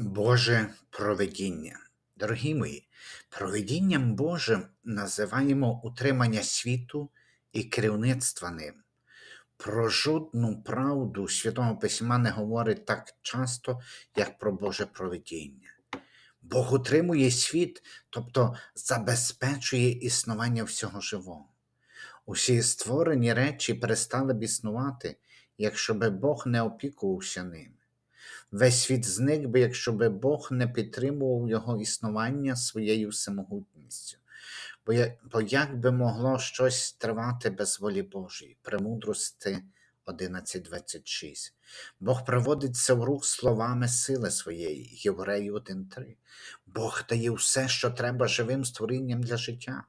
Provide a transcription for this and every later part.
Боже провидіння. Дорогі мої, провидінням Божим називаємо утримання світу і керівництва ним. Про жодну правду Святого Письма не говорить так часто, як про Боже провидіння. Бог утримує світ, тобто забезпечує існування всього живого. Усі створені речі перестали б існувати, якщо би Бог не опікувався ними. Весь світ зник би, якщо би Бог не підтримував його існування своєю всемогутністю. Бо бо як би могло щось тривати без волі Божої, премудрости 11.26. Бог приводиться в рух словами сили своєї, Євреї 1.3. Бог дає все, що треба живим створінням для життя.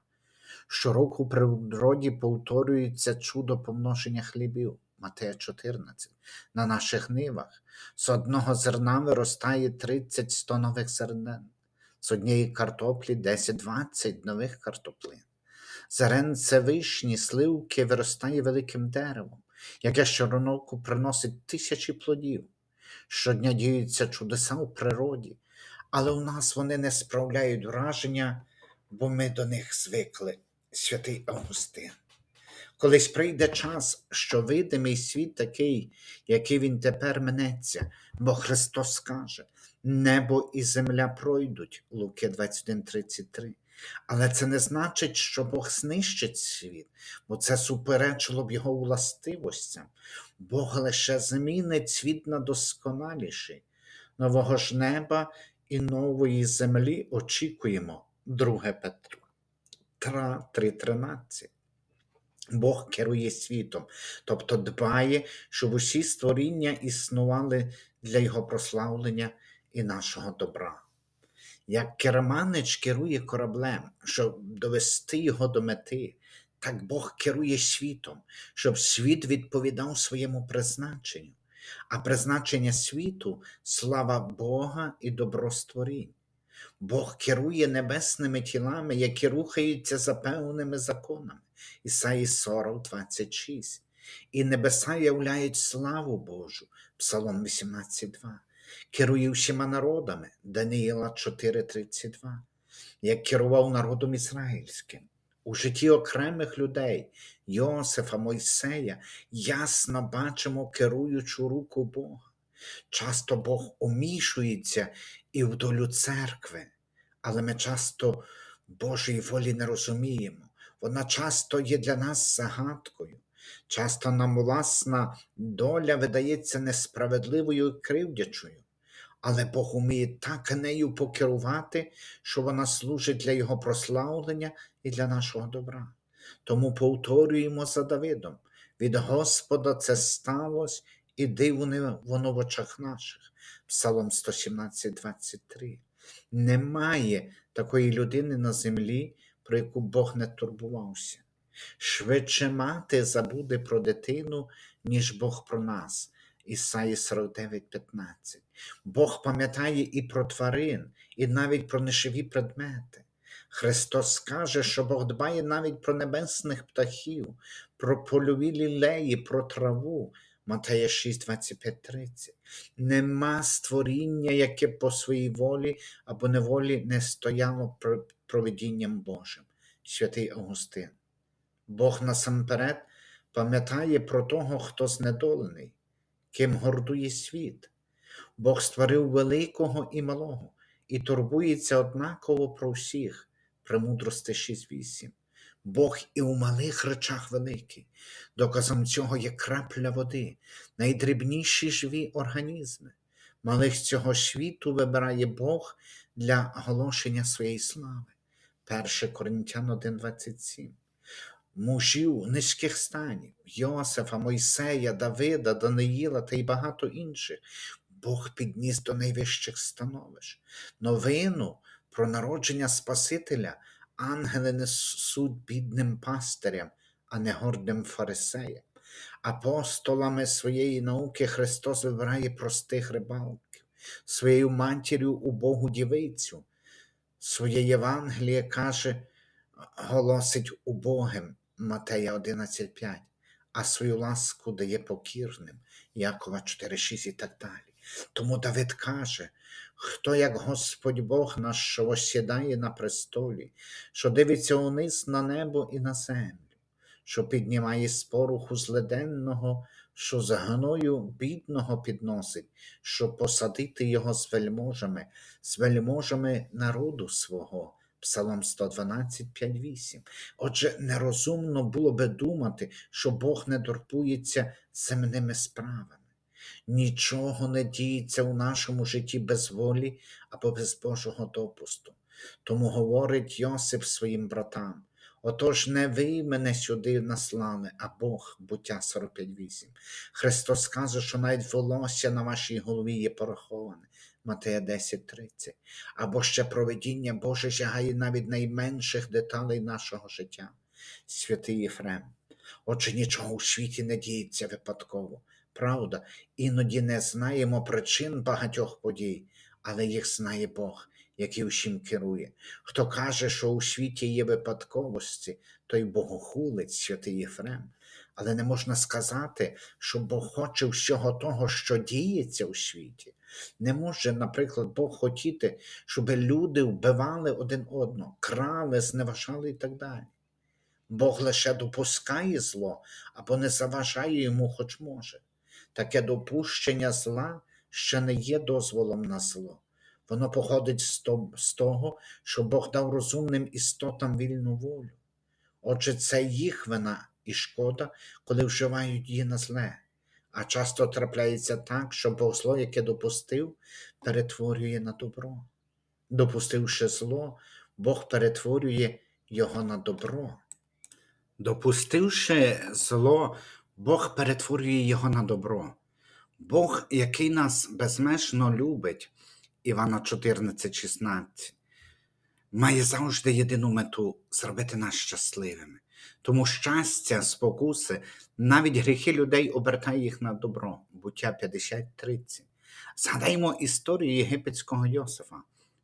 Щороку природі повторюється чудо помноження хлібів. Матея 14. На наших нивах з одного зерна виростає 30-100 нових зернин, з однієї картоплі 10-20 нових картоплин. Зеренце вишні, сливки виростає великим деревом, яке щороку приносить тисячі плодів. Щодня діються чудеса у природі, але у нас вони не справляють враження, бо ми до них звикли, святий Августин. Колись прийде час, що видимий світ такий, який він тепер минеться, бо Христос скаже: небо і земля пройдуть, Луки 21:33. Але це не значить, що Бог знищить світ, бо це суперечило б його властивостям. Бог лише змінить світ на досконаліший. Нового ж неба і нової землі очікуємо, 2 Петра 3:13. Бог керує світом, тобто дбає, щоб усі створіння існували для Його прославлення і нашого добра. Як керманич керує кораблем, щоб довести його до мети, так Бог керує світом, щоб світ відповідав своєму призначенню, а призначення світу слава Бога і добро створінь. Бог керує небесними тілами, які рухаються за певними законами. Ісаї 40, 26. І небеса являють славу Божу, Псалом 18.2. Керує всіма народами, Даниїла 4.32. Як керував народом ізраїльським. У житті окремих людей, Йосифа, Мойсея, ясно бачимо керуючу руку Бога. Часто Бог умішується і в долю церкви, але ми часто Божої волі не розуміємо. Вона часто є для нас загадкою. Часто нам власна доля видається несправедливою і кривдячою, але Бог уміє так нею покерувати, що вона служить для Його прославлення і для нашого добра. Тому повторюємо за Давидом: від Господа це сталося, і дивне воно в очах наших. Псалом 117, 23. Немає такої людини на землі, про яку Бог не турбувався. Швидше мати забуде про дитину, ніж Бог про нас. Ісаї 49,15. Бог пам'ятає і про тварин, і навіть про неживі предмети. Христос каже, що Бог дбає навіть про небесних птахів, про польові лілеї, про траву. Матея 6, 25, 30. Нема створіння, яке по своїй волі або неволі не стояло провидінням Божим. Святий Августин. Бог насамперед пам'ятає про того, хто знедолений, ким гордує світ. Бог створив великого і малого і турбується однаково про всіх, премудрости 6.8. Бог і у малих речах великий. Доказом цього є крапля води, найдрібніші живі організми. Малих цього світу вибирає Бог для оголошення своєї слави. 1 Коринтян 1,27. Мужів низьких станів, Йосифа, Мойсея, Давида, Даниїла та й багато інших. Бог підніс до найвищих становищ. Новину про народження Спасителя ангели несуть бідним пастирям, а не гордим фарисеям. Апостолами своєї науки Христос вибирає простих рибалків, своєю матір'ю убогу дівицю, своє Євангеліє каже, голосить убогим Матея 11,5, а свою ласку дає покірним, Якова 4,6 і так далі. Тому Давид каже, хто як Господь Бог наш, що осідає на престолі, що дивиться униз на небо і на землю, що піднімає з поруху злиденного, що за гною бідного підносить, щоб посадити його з вельможами, з вельможами народу свого. Псалом 112, 5, 8. Отже, нерозумно було би думати, що Бог не турбується земними справами. Нічого не діється у нашому житті без волі або без Божого допусту. Тому говорить Йосип своїм братам: Отож, не ви мене сюди наслали, а Бог, буття 45.8. Христос каже, що навіть волосся на вашій голові є пораховане. Матея 10.30. Або ще проведіння Боже сягає навіть найменших деталей нашого життя. Святий Єфрем. Отже, нічого у світі не діється випадково. Правда, іноді не знаємо причин багатьох подій, але їх знає Бог, який усім керує. Хто каже, що у світі є випадковості, той богохулець, святий Єфрем. Але не можна сказати, що Бог хоче всього того, що діється у світі. Не може, наприклад, Бог хотіти, щоб люди вбивали один одного, крали, зневажали і так далі. Бог лише допускає зло або не заважає йому, хоч може. Таке допущення зла ще не є дозволом на зло. Воно походить з того, що Бог дав розумним істотам вільну волю. Отже, це їх вина і шкода, коли вживають її на зле. А часто трапляється так, що Бог зло, яке допустив, перетворює на добро. Допустивши зло, Бог перетворює його на добро. Допустивши зло, Бог перетворює його на добро. Бог, який нас безмежно любить, Івана 14,16, має завжди єдину мету зробити нас щасливими. Тому щастя, спокуси, навіть гріхи людей обертає їх на добро. Буття 50.30. Згадаймо історію єгипетського Йосифа.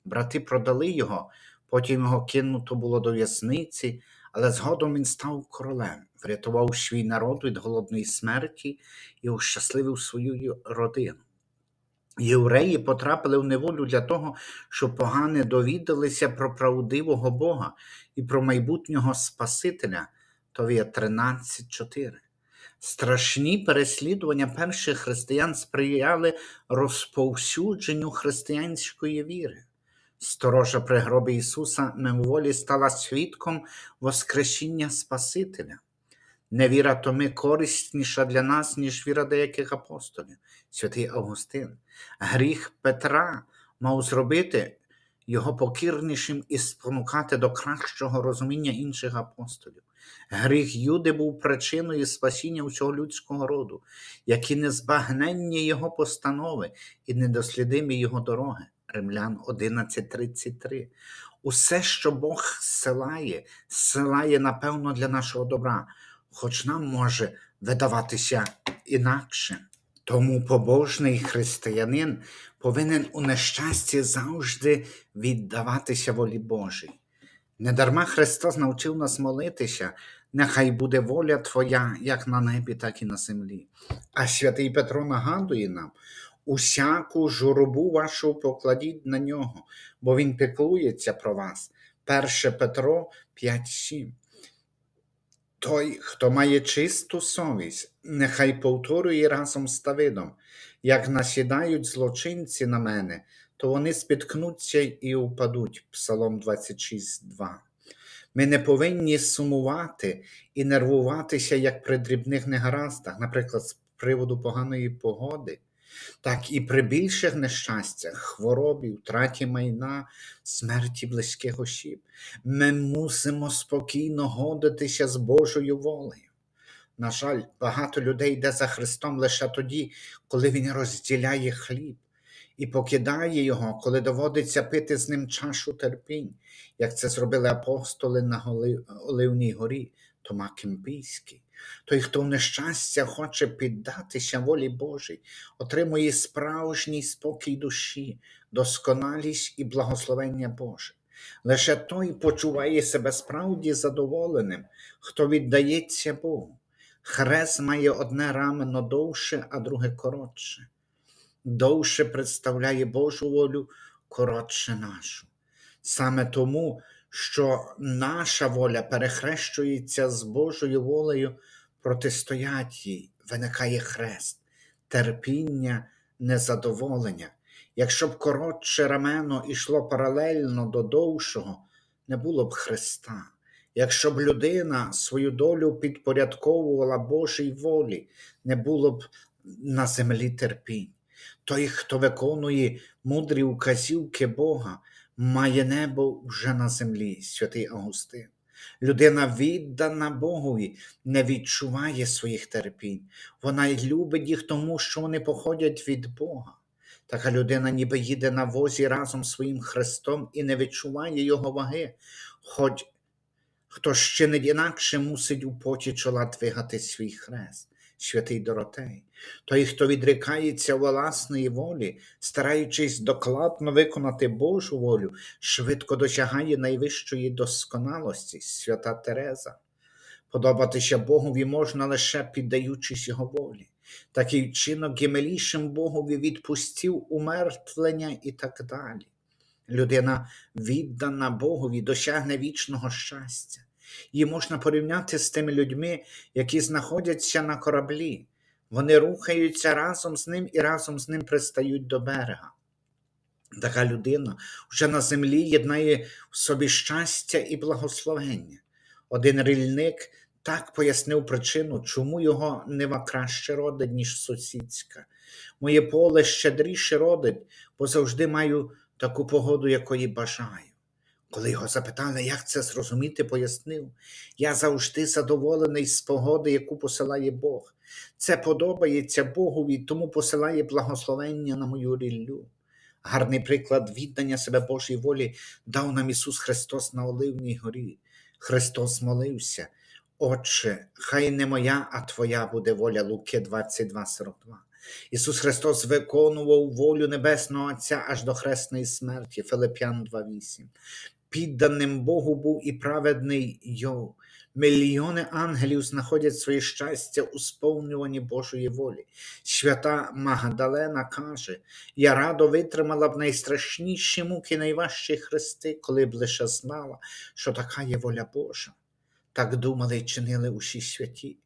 Брати продали його, потім його кинуто було до в'язниці, але згодом він став королем, врятував свій народ від голодної смерті і ощасливив свою родину. Євреї потрапили в неволю для того, щоб погани довідалися про правдивого Бога і про майбутнього Спасителя. Товія 13.4. Страшні переслідування перших християн сприяли розповсюдженню християнської віри. Сторожа при гробі Ісуса мимоволі стала свідком Воскресіння Спасителя. Невіра Томи корисніша для нас, ніж віра деяких апостолів, святий Августин. Гріх Петра мав зробити його покірнішим і спонукати до кращого розуміння інших апостолів. Гріх Юди був причиною спасіння усього людського роду, як і незбагненні його постанови і недослідимі його дороги. Римлян 11.33. Усе, що Бог силає, силає, напевно, для нашого добра, хоч нам може видаватися інакше. Тому побожний християнин повинен у нещасті завжди віддаватися волі Божій. Недарма Христос навчив нас молитися, нехай буде воля Твоя, як на небі, так і на землі. А святий Петро нагадує нам, усяку журбу вашу покладіть на нього, бо він піклується про вас. 1 Петро 5.7. Той, хто має чисту совість, нехай повторює разом з Давидом, як насідають злочинці на мене, то вони спіткнуться і упадуть. Псалом 26.2. Ми не повинні сумувати і нервуватися, як при дрібних негараздах, наприклад, з приводу поганої погоди, так і при більших нещастях, хворобі, втраті майна, смерті близьких осіб. Ми мусимо спокійно годитися з Божою волею. На жаль, багато людей йде за Христом лише тоді, коли Він розділяє хліб і покидає його, коли доводиться пити з ним чашу терпінь, як це зробили апостоли на Оливній горі, Тома Кемпійський. Той, хто в нещастя хоче піддатися волі Божій, отримує справжній спокій душі, досконалість і благословення Боже. Лише той почуває себе справді задоволеним, хто віддається Богу. Хрест має одне рамено довше, а друге коротше. довше представляє Божу волю, коротше нашу. Саме тому, що наша воля перехрещується з Божою волею, протистоять їй, виникає хрест, терпіння, незадоволення. Якщо б коротше рамено йшло паралельно до довшого, не було б Христа. Якщо б людина свою долю підпорядковувала Божій волі, не було б на землі терпінь. Той, хто виконує мудрі указівки Бога, має небо вже на землі, святий Августин. Людина, віддана Богові, не відчуває своїх терпінь. Вона й любить їх тому, що вони походять від Бога. Така людина ніби їде на возі разом з своїм Христом і не відчуває його ваги, хоч хто ще не інакше мусить у поті чола двигати свій хрест, святий Доротей. Той, хто відрікається власної волі, стараючись докладно виконати Божу волю, швидко досягає найвищої досконалості, свята Тереза. Подобатися Богові можна лише піддаючись Його волі. Такий вчинок є милішим Богові відпустів умертвлення і так далі. Людина, віддана Богові, досягне вічного щастя. Її можна порівняти з тими людьми, які знаходяться на кораблі. Вони рухаються разом з ним і разом з ним пристають до берега. Така людина вже на землі єднає в собі щастя і благословення. Один рільник так пояснив причину, чому його нива краще родить, ніж сусідська. Моє поле щедріше родить, бо завжди маю таку погоду, якої бажаю. Коли його запитали, як це зрозуміти, пояснив, я завжди задоволений з погоди, яку посилає Бог. Це подобається Богові, тому посилає благословення на мою ріллю. Гарний приклад віддання себе Божій волі дав нам Ісус Христос на Оливній горі. Христос молився, Отче, хай не моя, а Твоя буде воля Луки 22,42. Ісус Христос виконував волю Небесного Отця аж до хресної смерті, Филип'ян 2,8. Підданим Богу був і праведний Йов. Мільйони ангелів знаходять своє щастя у сповнюванні Божої волі. Свята Магдалена каже: Я радо витримала б найстрашніші муки, найважчі хрести, коли б лише знала, що така є воля Божа. Так думали і чинили усі святі.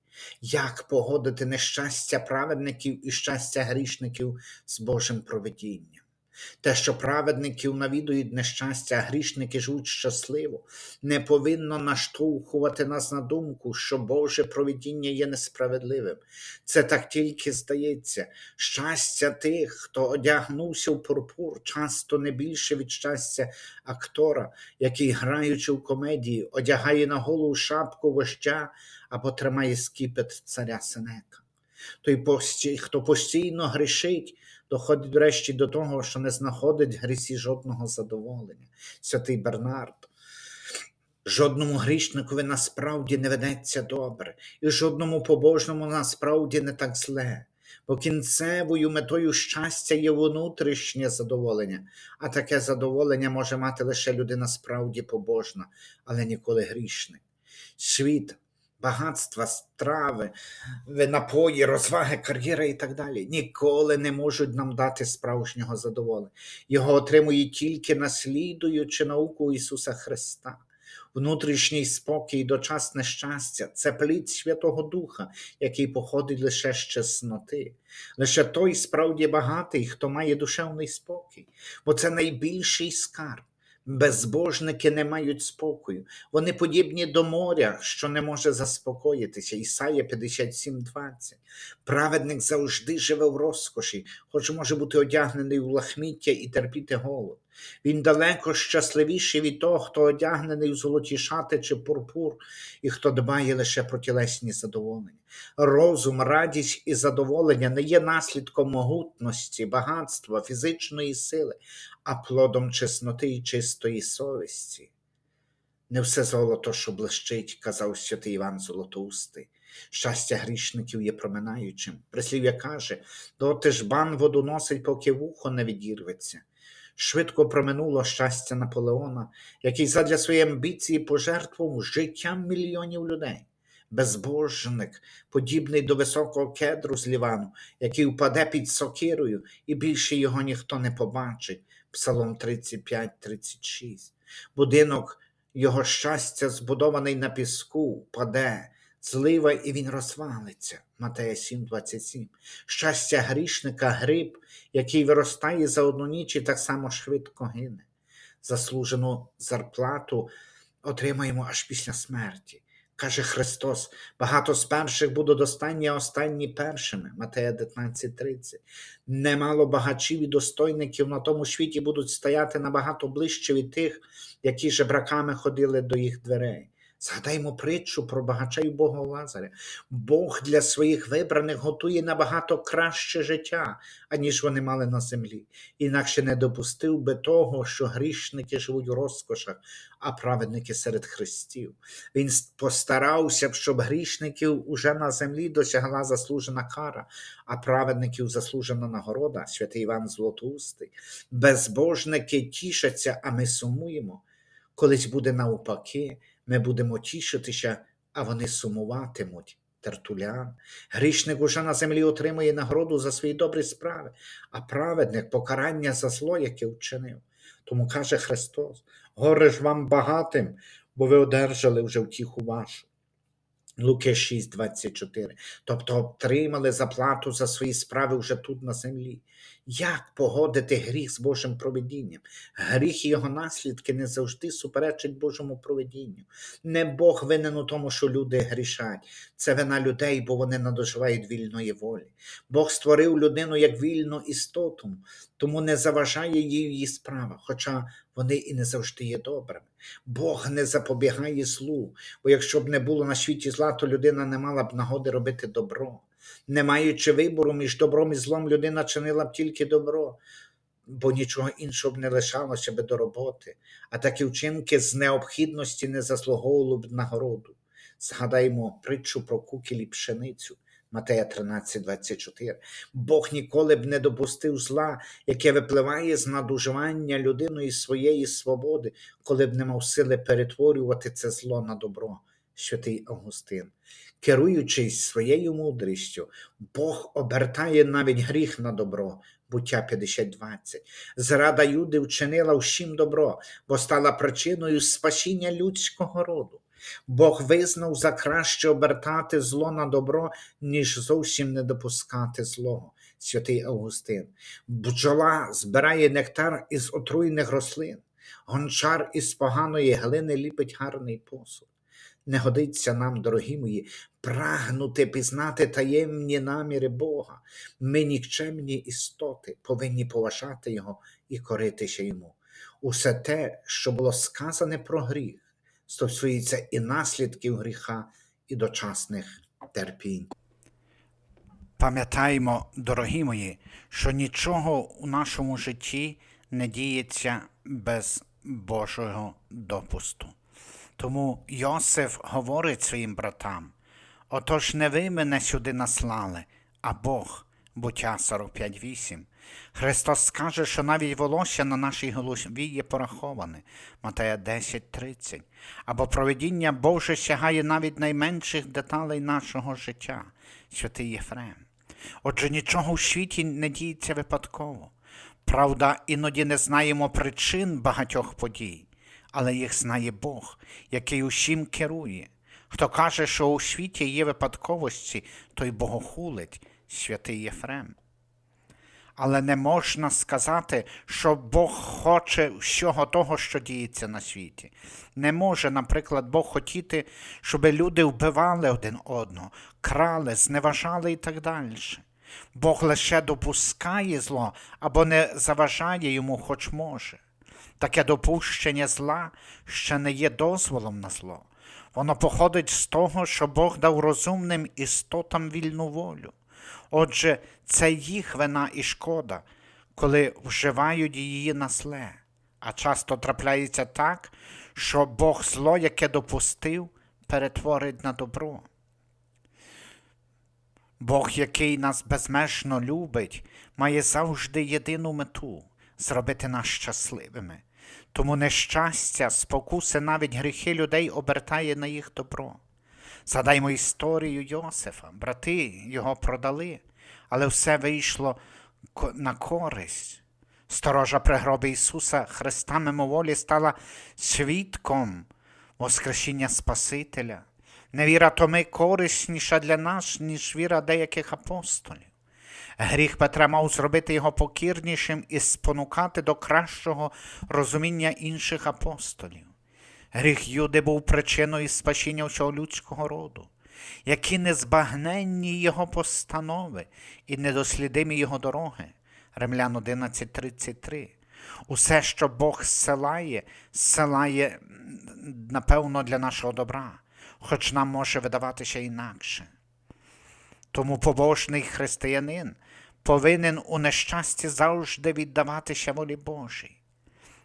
Як погодити нещастя праведників і щастя грішників з Божим провидінням? Те, що праведників навідують нещастя, а грішники живуть щасливо, не повинно наштовхувати нас на думку, що Боже провидіння є несправедливим. Це так тільки здається. Щастя тих, хто одягнувся в пурпур, часто не більше від щастя актора, який, граючи в комедії, одягає на голову шапку вождя або тримає скіпет царя Сенека. Той, хто постійно грішить, доходить врешті до того, що не знаходить в грісі жодного задоволення. Святий Бернард. Жодному грішникові насправді не ведеться добре, і жодному побожному насправді не так зле, бо кінцевою метою щастя є внутрішнє задоволення, а таке задоволення може мати лише людина справді побожна, але ніколи грішник. Світ, багатства, страви, напої, розваги, кар'єра і так далі ніколи не можуть нам дати справжнього задоволення. Його отримує тільки наслідуючи науку Ісуса Христа. Внутрішній спокій дочасне щастя це плід Святого Духа, який походить лише з чесноти. Лише той справді багатий, хто має душевний спокій, бо це найбільший скарб. Безбожники не мають спокою. Вони подібні до моря, що не може заспокоїтися. Ісая 57:20. Праведник завжди живе в розкоші, хоч може бути одягнений у лахміття і терпіти голод. Він далеко щасливіший від того, хто одягнений у золоті шати чи пурпур, і хто дбає лише про тілесні задоволення. Розум, радість і задоволення не є наслідком могутності, багатства, фізичної сили, а плодом чесноти і чистої совісті. Не все золото, що блищить, казав святий Іван Золотоустий. Щастя грішників є проминаючим. Прислів'я каже, доти ж бан воду носить, поки вухо не відірветься. Швидко проминуло щастя Наполеона, який задля своєї амбіції пожертвував життям мільйонів людей. безбожник, подібний до високого кедру з Лівану, який впаде під сокирою, і більше його ніхто не побачить. Псалом 35-36. Будинок його щастя збудований на піску, впаде, злива, і він розвалиться. Матея 7,27. Щастя грішника гриб, який виростає за одну ніч і так само швидко гине. Заслужену зарплату отримаємо аж після смерті. Каже Христос, багато з перших будуть останні, а останні першими. Матея 19:30. Немало багачів і достойників на тому світі будуть стояти набагато ближче від тих, які жебраками ходили до їх дверей. Згадаймо притчу про багача й Бога Лазаря. Бог для своїх вибраних готує набагато краще життя, аніж вони мали на землі. Інакше не допустив би того, що грішники живуть у розкошах, а праведники серед хрестів. Він постарався б, щоб грішників уже на землі досягла заслужена кара, а праведників заслужена нагорода, святий Іван Златоустий. Безбожники тішаться, а ми сумуємо. Колись буде навпаки, ми будемо тішитися, а вони сумуватимуть. Тертулян. Грішник уже на землі отримує нагороду за свої добрі справи, а праведник покарання за зло, яке вчинив. Тому каже Христос: горе ж вам багатим, бо ви одержали вже втіху вашу. Луки 6, 24. Тобто отримали заплату за свої справи вже тут на землі. Як погодити гріх з Божим проведінням? Гріх і його наслідки не завжди суперечать Божому проведінню. Не Бог винен у тому, що люди грішать. Це вина людей, бо вони надоживають вільної волі. Бог створив людину як вільну істоту, тому не заважає їй її справах, хоча вони і не завжди є добрими. Бог не запобігає злу, бо якщо б не було на світі зла, то людина не мала б нагоди робити добро. Не маючи вибору між добром і злом, людина чинила б тільки добро, бо нічого іншого б не лишалося би до роботи, а такі вчинки з необхідності не заслуговували б нагороду. Згадаймо притчу про кукіль і пшеницю. Матея 13, 24. Бог ніколи б не допустив зла, яке випливає з надуживання людиною своєї свободи, коли б не мав сили перетворювати це зло на добро. Святий Августин. Керуючись своєю мудрістю, Бог обертає навіть гріх на добро. Буття 50.20. Зрада Юди вчинила всім добро, бо стала причиною спасіння людського роду. Бог визнав за краще обертати зло на добро, ніж зовсім не допускати злого. Святий Августин. Бджола збирає нектар із отруєних рослин, гончар із поганої глини ліпить гарний посуд. Не годиться нам, дорогі мої, прагнути пізнати таємні наміри Бога. Ми нікчемні істоти, повинні поважати Його і коритися йому. Усе те, що було сказане про гріх, стосується і наслідків гріха, і дочасних терпінь. Пам'ятаємо, дорогі мої, що нічого у нашому житті не діється без Божого допусту. Тому Йосиф говорить своїм братам: отож не ви мене сюди наслали, а Бог. Буття 45.8. Христос скаже, що навіть волосся на нашій голові є пораховане. Матея 10.30. Або проведіння Боже сягає навіть найменших деталей нашого життя. Святий Єфрем. Отже, нічого в світі не діється випадково. Правда, іноді не знаємо причин багатьох подій, але їх знає Бог, який усім керує. Хто каже, що у світі є випадковості, той богохулить, святий Єфрем. Але не можна сказати, що Бог хоче всього того, що діється на світі. Не може, наприклад, Бог хотіти, щоб люди вбивали один одного, крали, зневажали і так далі. Бог лише допускає зло або не заважає йому, хоч може. Таке допущення зла ще не є дозволом на зло. Воно походить з того, що Бог дав розумним істотам вільну волю. Отже, це їх вина і шкода, коли вживають її на зле. А часто трапляється так, що Бог зло, яке допустив, перетворить на добро. Бог, який нас безмежно любить, має завжди єдину мету зробити нас щасливими. Тому нещастя, спокуси, навіть гріхи людей обертає на їх добро. Згадаймо історію Йосифа. Брати його продали, але все вийшло на користь. Сторожа при гробі Ісуса Христа мимоволі стала свідком Воскресіння Спасителя. Невіра Томи корисніша для нас, ніж віра деяких апостолів. Гріх Петра мав зробити його покірнішим і спонукати до кращого розуміння інших апостолів. Гріх Юди був причиною спасіння всього людського роду, які незбагненні його постанови і недослідимі його дороги. Римлян 11.33. Усе, що Бог зсилає, зсилає, напевно, для нашого добра, хоч нам може видаватися інакше. Тому побожний християнин повинен у нещасті завжди віддаватися волі Божій.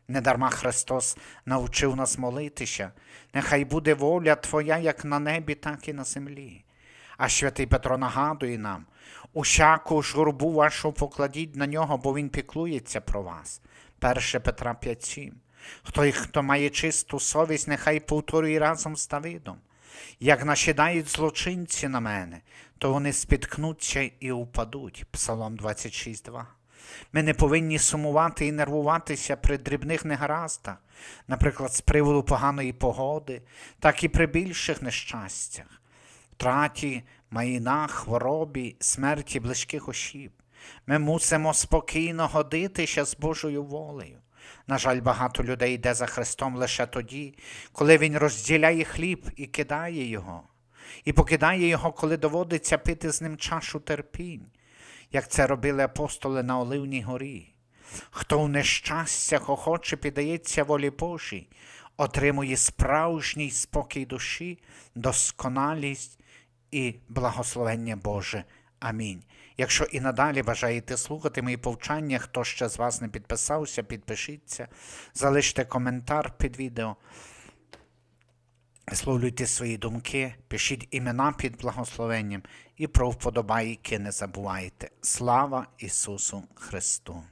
Недарма Христос навчив нас молитися, нехай буде воля Твоя як на небі, так і на землі. А святий Петро нагадує нам, усяку журбу вашу покладіть на нього, бо він піклується про вас. 1 Петра 5.7. Хто, хто має чисту совість, нехай повторює разом з Давидом. Як насідають злочинці на мене, то вони спіткнуться і упадуть. Псалом 26.2. Ми не повинні сумувати і нервуватися при дрібних негараздах, наприклад, з приводу поганої погоди, так і при більших нещастях, втраті, майна, хворобі, смерті близьких осіб. Ми мусимо спокійно годитися з Божою волею. На жаль, багато людей йде за Христом лише тоді, коли Він розділяє хліб і кидає його, і покидає його, коли доводиться пити з ним чашу терпінь, як це робили апостоли на Оливній горі. Хто в нещастях охоче піддається волі Божій, отримує справжній спокій душі, досконалість і благословення Боже. Амінь. Якщо і надалі бажаєте слухати мої повчання, хто ще з вас не підписався, підпишіться, залиште коментар під відео, висловлюйте свої думки, пишіть імена під благословенням і про вподобайки не забувайте. Слава Ісусу Христу!